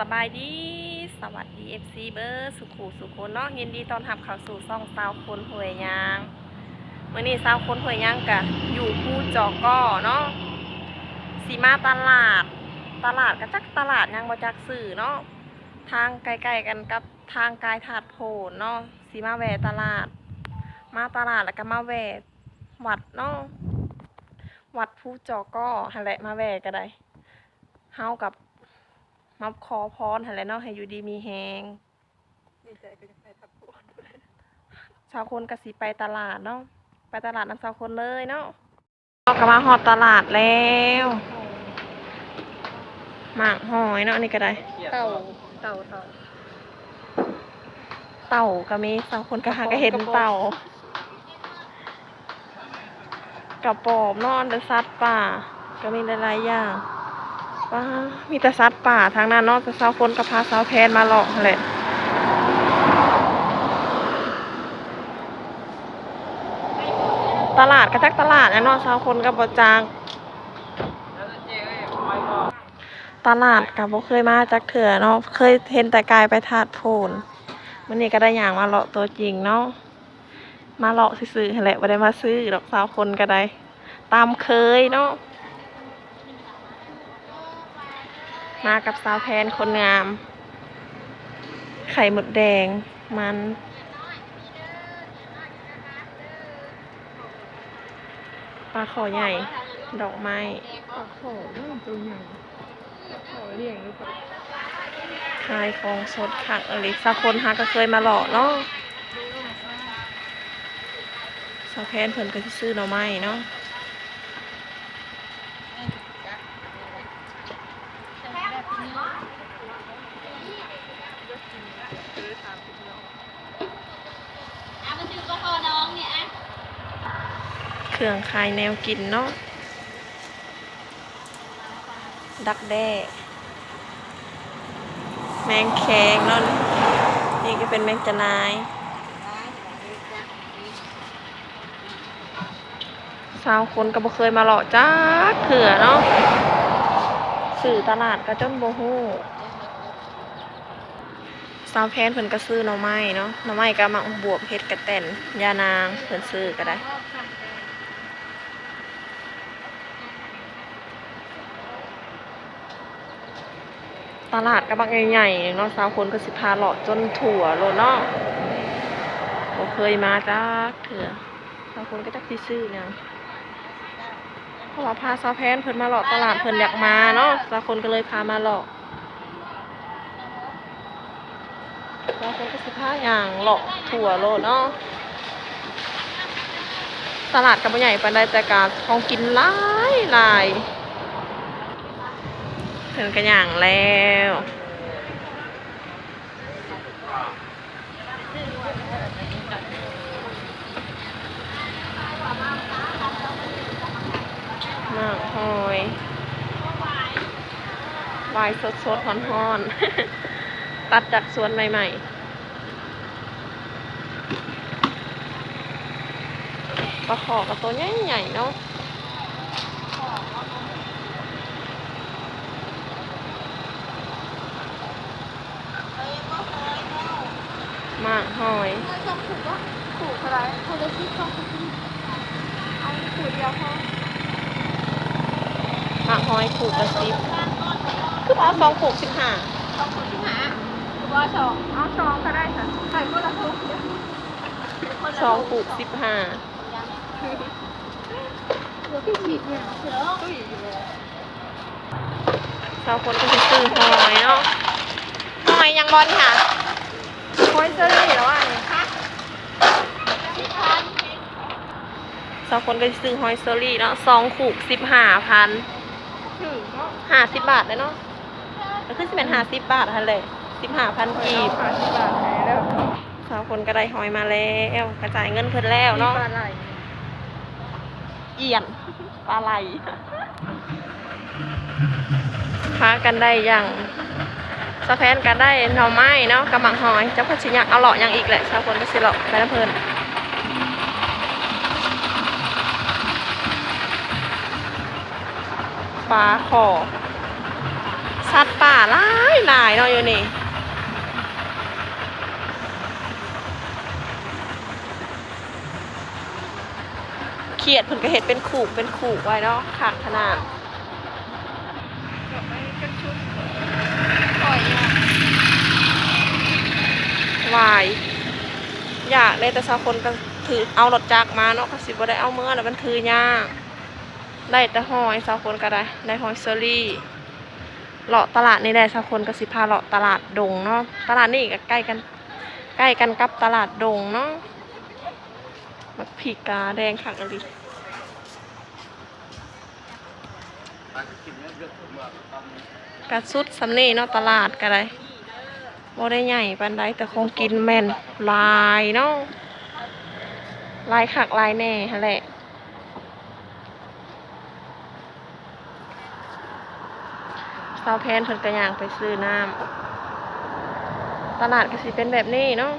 สบายดี สวัสดี FC เบอร์สุขูสุขคนเนาะยินดีตอนรับเข้าสู่ซ่องสาวคนหวยยางเมื่อนี้สาวคนหวยยางกะอยู่ผู้จอก้อเนาะสีมาตลาด ตลาดกะจักตลาดยังบ่จักสื่อเนาะทางใกลๆกันกับทางกายถาดโพนเนาะสีมาแหวตลาด มาตลาดแล้วก็มาแหววัดเนาะวัดผู้จอก้อหันแหละมาแหวก็ได้เฮากับ มาขอพรหั่นแหละเนาะให้อยู่ดีมีแฮงดีใจก็จะไปทับปวดชาวคนก็สิไปตลาดเนาะไปตลาดน้ำชาวคนเลยเนาะเราก็มาฮอดตลาดแล้วหมากหอยเนาะอันนี่ก็ได้ เต่าเต่าเต่าเต่าก็มีชาวคนก็หาก็เห็นเต่า กับปอบเนอนเดสัตว์ป่า ก็มีหลายๆอย่าง้ามีแต่สัตว์ป่าทางนั้นเนอกจากชาวคนก็พาสาวแพนมาหลอกแหละตลาดกระจักตลาดนะเนาะชาวคนกับบจาง ตลาดกับบ่เคยมาจักเถื่อเนาะเคยเห็นแต่กายไปถาดโพนมันนี่ก็ได้อย่างมาเลาะตัวจริงเนาะมาเลาะซื้อแหละบ่ได้มาซื้อดอกสาวคนก็ได้ ตามเคยเนาะ มากับสาวแพนคนงาม ไข่หมดแดงมันปลาขอใหญ่ ดอกไม้ปลาขอเรื่องตัวใหญ่ขอเลี้ยงหรือเปล่าขายของสดคักอลิสักคนหาก็เคยมาหล่อเนาะสาวแพนเพิ่นก็สิซื้อหน่อไม้เนาะ รื่อง ขายแนวกินเนาะ ดักแด้ แมงแคงเนาะ นี่ก็เป็นแมงจนาย สาวคนก็บ่เคยมาหล่อจ้าเถื่อเนาะ สื่อตลาดก็จนโบ่ฮู้สาวแพนเพิ่นก็ซื้อหน่อไม้เนาะหน่อไม้ก็มักบวบเฮ็ดกระแตนยานางเพิ่นซื้อก็ได้ ตลาดก็บักใหญ่ๆเนาะสาวคนก็สิพาเลาะจนถั่วโลดเนาะบ่เคยมาจ้าเถื่อสาวคนก็จักสิซื้อหยังเพราะว่าพาสาวแพนเพิ่นมาเลาะตลาดเพิ่นอยากมาเนาะสาวคนก็เลยพามาเลาะสาวคนก็สิพาอย่างเลาะถั่วโลเนาะตลาดก็บ่ใหญ่ปานใดแต่ก็ของกินหลายหลาย ถึงกันอย่างแล้วมากหอยวายสดสดๆฮ้อนตัดจากสวนใหม่ๆปลาขอกับตัวใหญ่ๆเนาะ มากหอยชอบขู่ว่าขู่อะไรเขาจะคิดชอบขู่เอาขู่เดียวพอมากหอยขูดกระซิบคือเอาสองขูดสิบห้าชอบขู่ที่หาคือว่าสองเอาสองก็ได้ค่ะใส่คนละทุกสองขูดสิบห้าเดี๋ยวพี่ฉีดเนี่ยเสือตุ้ยอยู่เลยสาวคนก็จะซื้อหอยเนาะหอยยังบอลค่ะ คอยเซอรี่แล้วอะเนี่ยค่ะสาวคนก็จะซื้อหอยเซอรี่เนาะสองขูดสิบห้าพันถึงก็ห้าสิบบาทเลยเนาะก็คือสิเป็นห้าสิบบาททันเลยสิบห้าพันกีบขาดบาทไหนแล้วสาวคนก็ได้หอยมาแล้วกระจายเงินเพิ่นแล้วเนาะปลาไหลเอียนปลาไหลพากันได้อย่าง สะแพนกันได้หน่อไม้เนาะกำมังหอยเจ้าพ่อชิญากเอาเลาะอย่างอีกแหละชาวคนก็สิเลาะไปน้ำเพลินปลาขอสัตว์ป่าหลายหลายเนาะอยู่นี่เขียดเพิ่นก็เห็ดเป็นขู่เป็นขู่ไว้เนาะขางขนาด ไปกันชุดปล่อยอะ วาย อ ยากได้แต่สาวคนก็ถือเอารถจักรมาเนาะก็สิบ่ได้เอาเมื่อแล้วมันถือยากได้แต่หอยสาวคนก็ได้ได้หอยเซอรี่เลาะตลาดนี่ได้สาวคนก็สิพาเลาะตลาดดงเนาะตลาดนี่ก็ใกล้กันใกล้กันกับตลาดดงเนาะมักผีกาแดงคักอะลิกระสุดสำนีเนาะตลาดก็ได้ บ่ได้ใหญ่ปานใดแต่คงกินแม่นลายเนาะลายคักลายแน่หั่นแหละสาวแพนเพิ่นก็ย่างไปซื้อน้ำตลาดก็สิเป็นแบบนี้เนาะ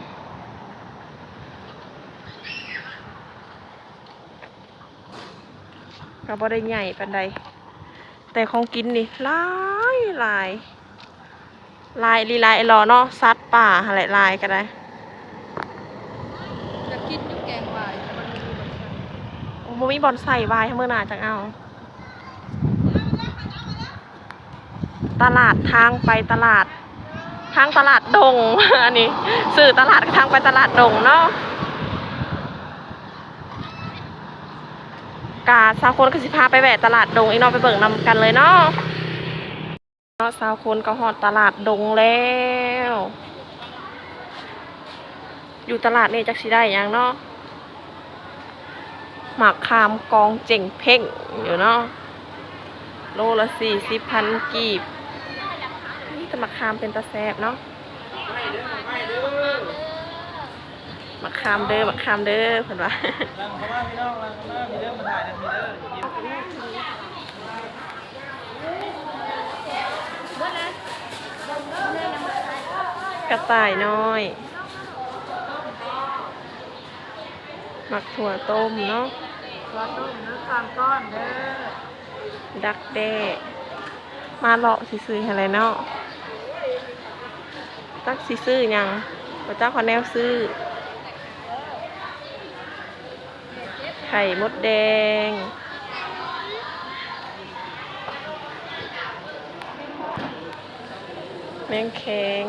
ก็บ่ได้ใหญ่ปานใดแต่ของกินนี่หลายหลาย ลายลีลายรอเนาะซัดป่าอะไรลายก็ได้จะกินอยุกแกงวายแต่มันมีแบบนั้นโอ้โหมีบอลใส่วายให้เมื่อหนาจังเอาตลาดทางไปตลาด ทางตลาดดง อันนี้สื่อตลาดทางไปตลาดดงเนาะกาสาวคนก็สิพาไปแวะตลาดดงอีกเนาะไปเบิ่งนำกันเลยเนาะ เนาะสาวคนก็ฮอดตลาดดงแล้ว อยู่ตลาดนี่จักสิได้ยังเนาะหมากคามกองเจ่งเพ่งอยู่เนาะโลละสี่สิบพันกีบ นี่แต่หมากคามเป็นตะแซบเนาะหมากคามเด้อหมากคามเด้อเพิ่นว่า ลังเข้ามาพี่น้องลังเข้ามามีเด้อมาถ่ายนะมีเด้อยิ้ม กระต่ายน้อย หมักถั่วต้มเนาะปลาต้มเนื้อสามก้อนเด้อดักแด้มาเลาะสิซื้ออะไรเนาะตักสิซื้อหยังพระเจ้าขอแนวซื้อ ไข่มดแดงแมงแคง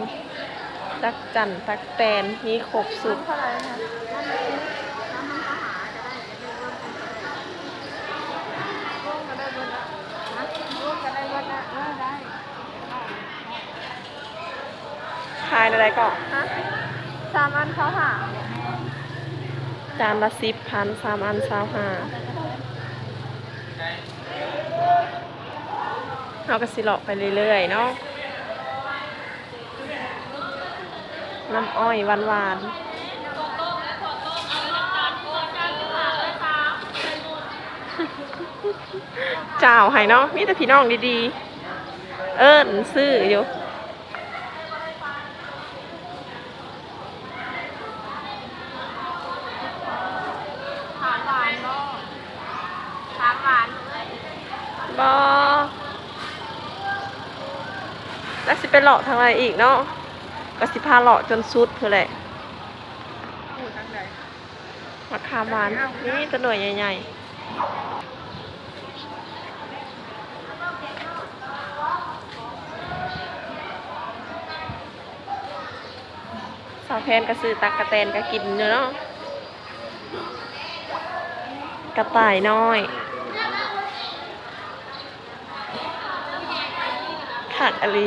ตักจันตักแตนมีครบสุดเท่าไหกันได้เบนละฮะร่วมกันได้เบนละเออได้ขายอะไรก่อนสามอันเขาหาจานละสิบพันสามอันสาวหาเราก็สิเลาะไปเรื่อยๆเนาะ น้ำอ้อยหวานๆเจ้าให้เนาะมีแต่พี่น้องดีๆ เอิ้นซื้ออยู่ถามหวานบ่ถามหวานบอแล้วสิไปเลาะทางอะไรอีกเนาะ ก็สิพาเลาะจนสุดเพื่อแหละพูดทางใดมะขามหวานนี่ตัวหน่วยใหญ่ๆสาวแพนก็ซื้อตักกะแตนก็กินอยู่เนาะกระต่ายน้อยขักอลิ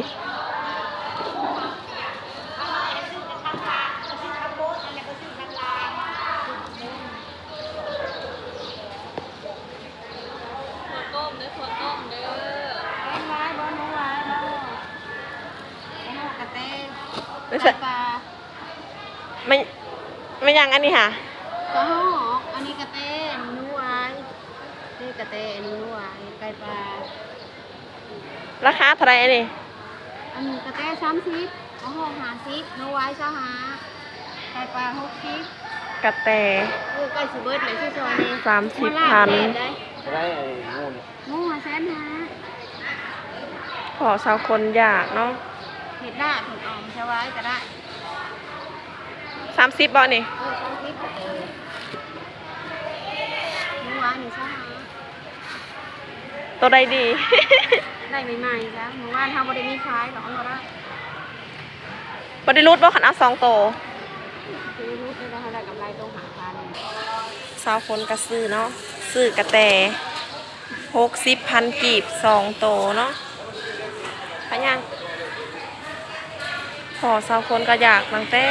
ต้มเนื้อถั่วต้มเด้อแกงวายบ่หนูวายบ่แกงกระเต้ ไม่ใช่ ปลา ไม่ ไม่ยังอันนี้ค่ะก็หอกอันนี้กระเต้อันนี้หนูวายนี่กระเต้อันนี้หนูวายไก่ปลาราคาเท่าไหรอันนี้อันนี้กระเต้สามสิบก็หอกห้าสิบหนูวายเช้าหาไก่ปลาหกสิบกระแตเออไก่สิเบิดเลยที่ซอยนี้สามสิบพันจะได้ไอ้งูนี่หมูหัวแสนหาขอสาวคนอยากเนาะเห็ดหน้าถุงออมใช่ไว้ก็ได้ สามสิบบ่นี่เออต้องคิดเออเมื่อวานนี่ใช่ไหมตัวใดดี ได้ใหม่ๆจ้ะเมื่อวานทำบริมีคล้ายหรอกเอาได้บริรูดบ่ขันเอาสองโตวคือรู้ได้ว่าได้กำไรตรงหาพันสาวคนก็ซื้อเนาะซื้อกระแตหกสิบพันกีบสองโตวเนาะพะยัง พอสาวคนก็อยากตั้งแต่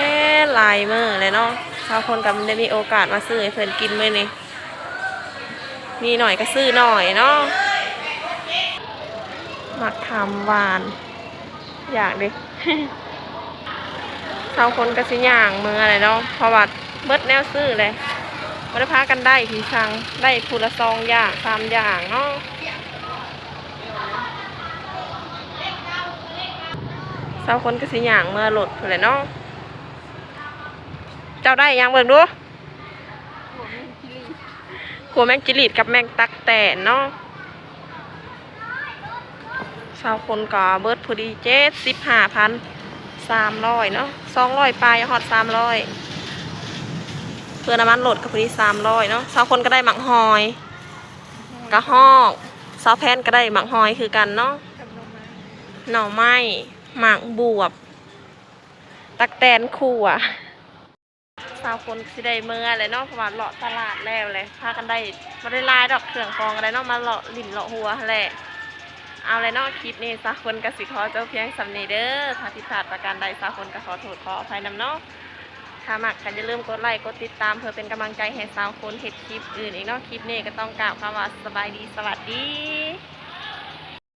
ลายมือเลยเนาะสาวคนก็ได้มีโอกาสมาซื้อให้เพื่อนกินมื้อนี้มีหน่อยก็ซื้อหน่อยเนาะมักทำหวาน อยากดิสาวคนก็สิย่างมืออะไรเนาะเพราะว่าเบิดแนวซื้อเลยมาได้พากันได้พี่ชังได้พูละซองอย่างสามอย่างเนาะาวคนก็สิอย่างเมื่อหลดเลยเนาะเจ้าได้ยังเบิ่งดูขัวแมงจิลีดกับแมงตักแตนเนาะสาวคนก็เบิร์ดพอดีเจ็ดสิบห้าพันสามร้อยเนาะสองร้อยปลายฮอดสามร้อยเพื่อน้ำมันโหลดกับพอดีสามร้อยเนาะสาวคนก็ได้หมักหอยกระหอกสาวแพนก็ได้หมักหอยคือกันเนาะหน่อไม้ หมักบวบ ตักแตนขั่วสาวคนสิได้เมื่อเลยเนาะเพราะว่าเลาะตลาดแล้วเลยพากันได้มาได้ลายดอกเครื่องกองอะไรเนาะมาเลาะลิ่นเลาะหัวแหละเอาเลยเนาะคลิปนี้สาวคนกสิขอเจ้าเพียงสำนีเด้อถ้าผิดพลาดประการใดสาวคนก็ขอโทษขออภัยนำเนาะถ้ามักกันอย่าลืมกดไลค์กดติดตามเพื่อเป็นกำลังใจให้สาวคนเห็ดคลิปอื่นอีกเนอกคลิปนี้ก็ต้องกล่าวคำว่าสบายดีสวัสดี